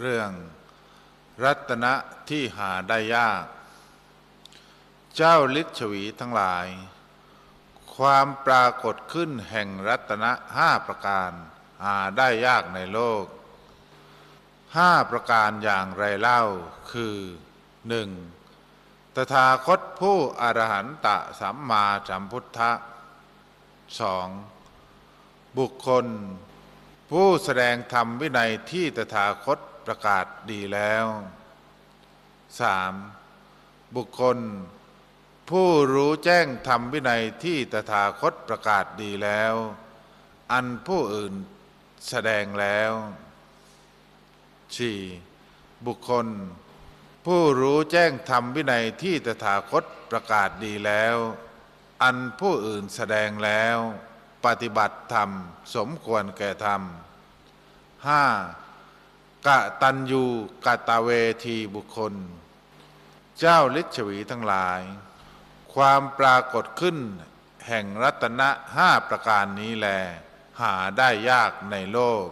เรื่องรัตนะที่หาได้ยาก เจ้าลิชวีทั้งหลาย ความปรากฏขึ้นแห่งรัตนะห้าประการ หาได้ยากในโลกห้าประการอย่างไรเล่าคือหนึ่งตถาคตผู้อรหันตะสัมมาสัมพุทธะสองบุคคล ผู้แสดงธรรมวินัยที่ตถาคต ประกาศดีแล้ว 3. บุคคล ผู้รู้แจ้งธรรมวินัยที่ตถาคตประกาศดีแล้ว อันผู้อื่นแสดงแล้ว 4. บุคคล ผู้รู้แจ้งธรรมวินัยที่ตถาคตประกาศดีแล้ว อันผู้อื่นแสดงแล้ว ปฏิบัติธรรม สมควรแก่ธรรม 5. กะตันยูกะตาเวทีบุคคล เจ้าลิชวีทั้งหลาย ความปรากฏขึ้น แห่งรัตนะห้าประการนี้แล หาได้ยากในโลก